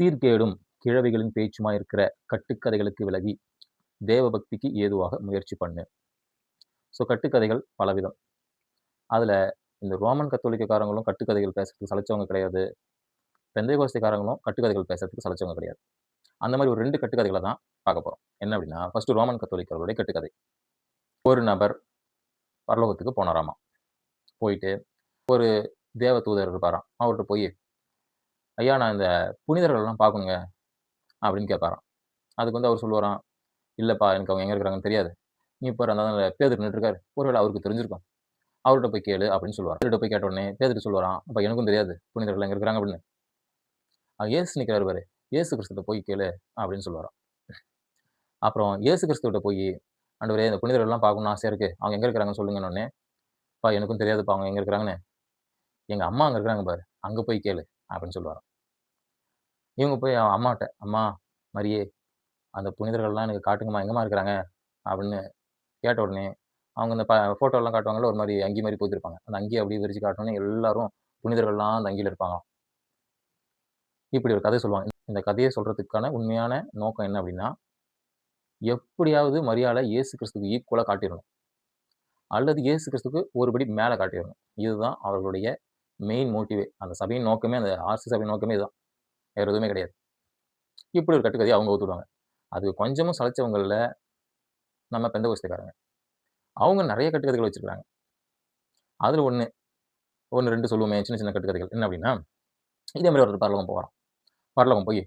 சீர்கேடும் கிழவிகளின் பேச்சுமா இருக்கிற கட்டுக்கதைகளுக்கு விலகி தேவபக்திக்கு ஏதுவாக முயற்சி பண்ணு. ஸோ கட்டுக்கதைகள் பலவிதம். அதில் இந்த ரோமன் கத்தோலிக்கக்காரங்களும் கட்டுக்கதைகள் பேசுறதுக்கு சலைச்சவங்க கிடையாது. பெந்தைகோஸ்திக்காரங்களும் கட்டுக்கதைகள் பேசுறதுக்கு சலைச்சவங்க கிடையாது. அந்த மாதிரி ஒரு ரெண்டு கட்டுக்கதைகளை தான் பார்க்க போகிறோம் என்ன அப்படின்னா ஃபஸ்ட்டு ரோமன் கத்தோலிக்கர்களுடைய கட்டுக்கதை. ஒரு நபர் பரலோகத்துக்கு போனாராமா? போயிட்டு ஒரு தேவ தூதர் இருப்பாராம். அவர்கிட்ட போய் ஐயா நான் இந்த புனிதர்கள்லாம் பார்க்கணுங்க அப்படின்னு கேட்பாராம். அதுக்கு வந்து அவர் சொல்லுவாராம் இல்லைப்பா எனக்கு அவங்க எங்கே இருக்கிறாங்கன்னு தெரியாது. நீ இப்போ அந்த பேதர் நின்றுருக்காரு. ஒருவேளை அவருக்கு தெரிஞ்சிருக்கும். அவர்கிட்ட போய் கேளு அப்படின்னு சொல்லுவார் அவர்கிட்ட போய் கேட்ட உடனே பேதர் சொல்லுவாராம் அப்போ எனக்கும் தெரியாது. புனிதர்கள் எங்கே இருக்கிறாங்க? அப்படின்னு. அவர் ஏசு நிற்கிறார் பாரு. ஏசு கிறிஸ்துட்ட போய் கேளு அப்படின்னு சொல்லுவாராம். அப்புறம் ஏசு கிறிஸ்துவிட்ட போய் ஆண்டவரே இந்த புனிதர்கள்லாம் பார்க்கணும்னு ஆசையாக இருக்குது அவங்க எங்கே இருக்கிறாங்கன்னு சொல்லுங்கன்னொடனே பா எனக்கும் தெரியாதுப்பா அவங்க எங்கே இருக்கிறாங்கன்னு. எங்கள் அம்மா அங்கே இருக்கிறாங்க பாரு. அங்கே போய் கேளு அப்படின்னு சொல்லுவாராம். இவங்க போய் அம்மாட்ட அம்மா மரியே அந்த புனிதர்கள்லாம் எனக்கு காட்டுங்கம்மா எங்கம்மா இருக்கிறாங்க? அப்படின்னு கேட்ட உடனே அவங்க இந்த ப ஃபோட்டோலாம் காட்டுவாங்கல்ல ஒரு மாதிரி அங்கி மாதிரி போத்திருப்பாங்க. அந்த அங்கி அப்படியே விரிச்சு காட்டோன்னே எல்லாரும் புனிதர்கள்லாம் அந்த அங்கியில் இருப்பாங்க இப்படி ஒரு கதை சொல்லுவாங்க. இந்த கதையை சொல்கிறதுக்கான உண்மையான நோக்கம் என்ன அப்படின்னா எப்படியாவது மரியாதை இயேசு கிறிஸ்துக்கு ஈக்குவலாக காட்டிடணும் அல்லது இயேசு கிறிஸ்துக்கு ஒருபடி மேலே காட்டிடணும் இதுதான் அவர்களுடைய மெயின் மோட்டிவே அந்த சபையின் நோக்கமே அந்த ஆர்சி சபையின் நோக்கமே இதுதான். வேறு எதுவுமே கிடையாது. இப்படி ஒரு கட்டுக்கதையை அவங்க ஊற்றுடுவாங்க அது கொஞ்சமும் சளைச்சவங்களில் நம்ம பெந்த கோஷத்துக்காரங்க அவங்க நிறைய கட்டுக்கதைகள் வச்சுருக்காங்க. அதில் ஒன்று ஒன்று ரெண்டு சொல்லுவோமே சின்ன சின்ன கட்டுக்கதைகள். என்ன அப்படின்னா இதே மாதிரி ஒருத்தர் பரலோகம் போகிறான் பரலோகம் போய்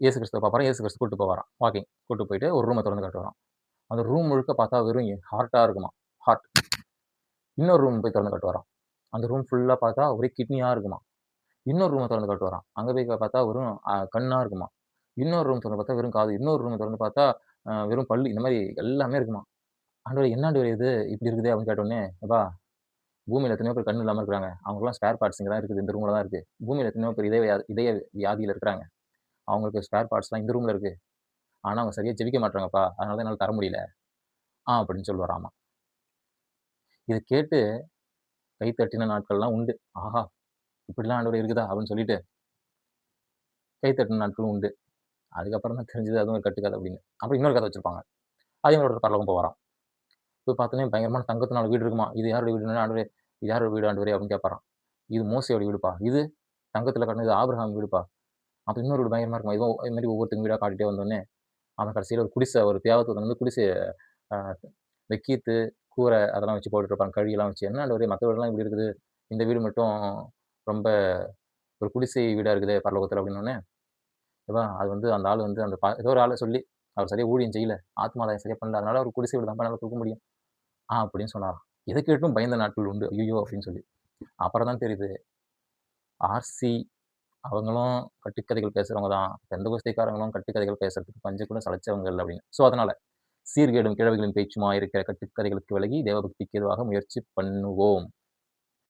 இயேசு கிறிஸ்துவ பார்ப்பாரான் இயேசு கிறிஸ்து கூட்டு போவாரான் வாக்கிங் கூட்டு போயிட்டு ஒரு ரூமை திறந்து காட்டுவாரான் அந்த ரூம் முழுக்க பார்த்தா வெறும் ஹார்ட்டாக இருக்குமா ஹார்ட் இன்னொரு ரூம் போய் திறந்து கட்டுவாராம். அந்த ரூம் ஃபுல்லாக பார்த்தா ஒரே கிட்னியாக இருக்குமா இன்னொரு ரூமை திறந்து காட்டுவாரான் அங்கே போய் பார்த்தா வெறும் கண்ணாக இருக்குமா இன்னொரு ரூம் திறந்து பார்த்தா வெறும் காது இன்னொரு ரூம் திறந்து பார்த்தா வெறும் பல்லு இந்த மாதிரி எல்லாமே இருக்குமா ஆண்டவர் என்னாண்டு இது? இப்படி இருக்குது அப்படின்னு கேட்டோன்னே அப்பா பூமியில் எத்தனையோ பேர் கண் இல்லாமல் இருக்கிறாங்க. அவங்களாம் ஸ்பேர் பார்ட்ஸ் இங்கே தான் இருக்குது இந்த ரூமில் தான் இருக்குது பூமியில் எத்தனையோ பேர் இதய இதய வியாதியில் இருக்கிறாங்க. அவங்களுக்கு ஸ்பேர் பார்ட்ஸ்லாம் இந்த ரூமில் இருக்குது ஆனால் அவங்க சரியாக ஜெபிக்க மாட்டாங்கப்பா அதனால தான் என்னால் தர முடியல. ஆ அப்படின்னு சொல்லுவாராமா இதை கேட்டு கை தட்டின நாட்கள்லாம் உண்டு. ஆஹா இப்படிலாம் ஆண்டவர் இருக்குதா அப்படின்னு சொல்லிட்டு கைத்தட்டின நாட்களும் உண்டு. அதுக்கப்புறம் தான் தெரிஞ்சது அதுவும் ஒரு கட்டுக்கதை அப்படின்னு. அப்புறம் இன்னொரு கதை வச்சிருப்பாங்க. அதே மாதிரி ஒரு பரலகம் போவாராம் போய் பார்த்தோன்னே பயங்கரமான தங்கத்தினால வீடு இருக்குமா? இது யாரோட வீடு ஆண்டு இது யாரோட வீடு ஆண்டு அப்படின்னு கேட்பாரான் இது மோசையோட வீடுப்பா. இது தங்கத்தில் கட்டினது ஆபிரகாம் வீடுப்பா. அப்போ இன்னொரு வீடு பயங்கரமாக இருக்கும்? இதுவும் இது மாதிரி ஒவ்வொருத்தங்க வீடாக காட்டிகிட்டே வந்தோடனே அவன் கடைசியில் ஒரு குடிசை ஒரு தேவத்தை வந்து குடிசை வெக்கீத்து கூரை அதெல்லாம் வச்சு போட்டுருப்பாங்க கழியெல்லாம் வச்சு என்ன ஆண்டு மற்ற வீடெல்லாம் இப்படி இருக்குது? இந்த வீடு மட்டும் ரொம்ப ஒரு குடிசை வீடாக இருக்குது பரலோகத்தில் அப்படின்னோடனே ஏவா அது வந்து அந்த ஆள் வந்து அந்த பா ஏதோ ஒரு ஆளை சொல்லி அவர் சரியாக ஊழியம் செய்யல ஆத்மாதாயம் சரியாக பண்ணல அதனால அவர் குடிசை வீடு தான் பண்ணாலும் கொடுக்க முடியும். ஆ அப்படின்னு சொன்னார் இதை கேட்டும் பயந்த நாட்கள் உண்டு. ஐயோ அப்படின்னு சொல்லி. அப்புறம் தான் தெரியுது. ஆர்சி அவங்களும் கட்டுக்கதைகள் பேசுகிறவங்க தான். எந்த கோஸ்திக்காரங்களும் கட்டுக்கதைகள் பேசுறதுக்கு பஞ்சு கூட சளைச்சவங்க அப்படின்னு. ஸோ அதனால் சீர்கேடும் கிழவிகளின் பேச்சுமா இருக்கிற கட்டுக்கதைகளுக்கு விலகி தேவபக்திக்கு எதுவாக முயற்சி பண்ணுவோம்.